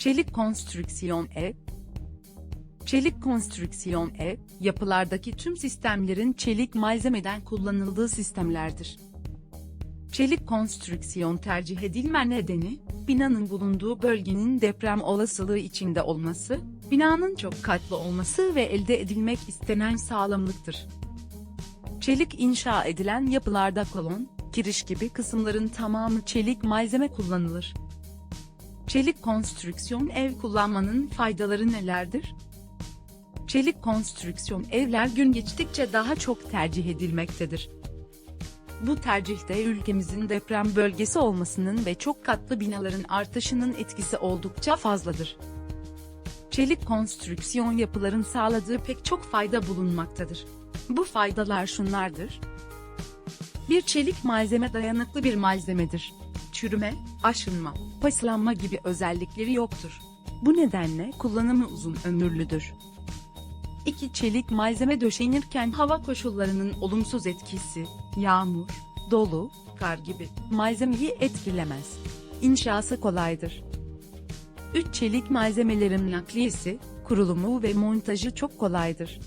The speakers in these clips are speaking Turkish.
Çelik konstrüksiyon ev, Çelik konstrüksiyon ev, yapılardaki tüm sistemlerin çelik malzemeden kullanıldığı sistemlerdir. Çelik konstrüksiyon tercih edilme nedeni, binanın bulunduğu bölgenin deprem olasılığı içinde olması, binanın çok katlı olması ve elde edilmek istenen sağlamlıktır. Çelik inşa edilen yapılarda kolon, kiriş gibi kısımların tamamı çelik malzeme kullanılır. Çelik konstrüksiyon ev kullanmanın faydaları nelerdir? Çelik konstrüksiyon evler gün geçtikçe daha çok tercih edilmektedir. Bu tercihte ülkemizin deprem bölgesi olmasının ve çok katlı binaların artışının etkisi oldukça fazladır. Çelik konstrüksiyon yapıların sağladığı pek çok fayda bulunmaktadır. Bu faydalar şunlardır. Bir çelik malzeme dayanıklı bir malzemedir. Çürüme, aşınma, paslanma gibi özellikleri yoktur. Bu nedenle kullanımı uzun ömürlüdür. 2. Çelik malzeme döşenirken hava koşullarının olumsuz etkisi, yağmur, dolu, kar gibi malzemeyi etkilemez. İnşası kolaydır. 3. Çelik malzemelerin nakliyesi, kurulumu ve montajı çok kolaydır.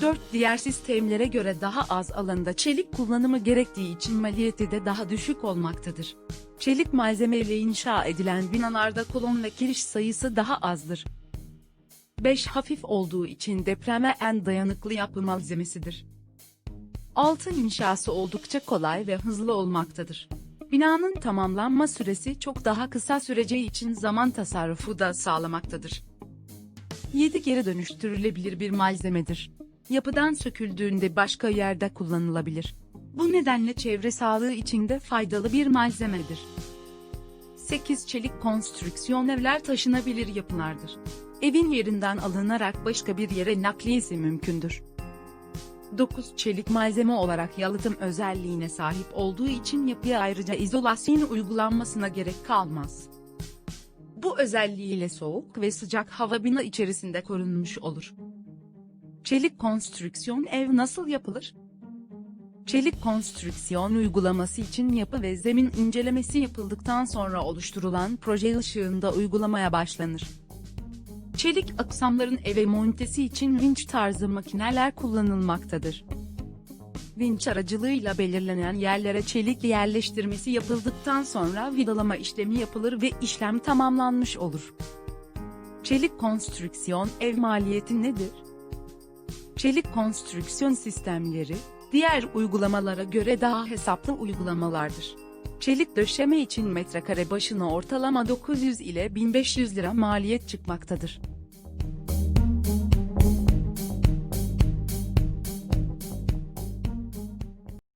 4. Diğer sistemlere göre daha az alanda çelik kullanımı gerektiği için maliyeti de daha düşük olmaktadır. Çelik malzemeyle inşa edilen binalarda kolon ve kiriş sayısı daha azdır. 5. Hafif olduğu için depreme en dayanıklı yapı malzemesidir. 6. İnşası oldukça kolay ve hızlı olmaktadır. Binanın tamamlanma süresi çok daha kısa süreceği için zaman tasarrufu da sağlamaktadır. 7. Geri dönüştürülebilir bir malzemedir. Yapıdan söküldüğünde başka yerde kullanılabilir. Bu nedenle çevre sağlığı için de faydalı bir malzemedir. 8. Çelik konstrüksiyon evler taşınabilir yapılardır. Evin yerinden alınarak başka bir yere nakliyesi mümkündür. 9. Çelik malzeme olarak yalıtım özelliğine sahip olduğu için yapıya ayrıca izolasyon uygulanmasına gerek kalmaz. Bu özelliğiyle soğuk ve sıcak hava bina içerisinde korunmuş olur. Çelik konstrüksiyon ev nasıl yapılır? Çelik konstrüksiyon uygulaması için yapı ve zemin incelemesi yapıldıktan sonra oluşturulan proje ışığında uygulamaya başlanır. Çelik aksamların eve montesi için vinç tarzı makineler kullanılmaktadır. Vinç aracılığıyla belirlenen yerlere çelik yerleştirmesi yapıldıktan sonra vidalama işlemi yapılır ve işlem tamamlanmış olur. Çelik konstrüksiyon ev maliyeti nedir? Çelik konstrüksiyon sistemleri, diğer uygulamalara göre daha hesaplı uygulamalardır. Çelik döşeme için metrekare başına ortalama 900 ile 1500 lira maliyet çıkmaktadır.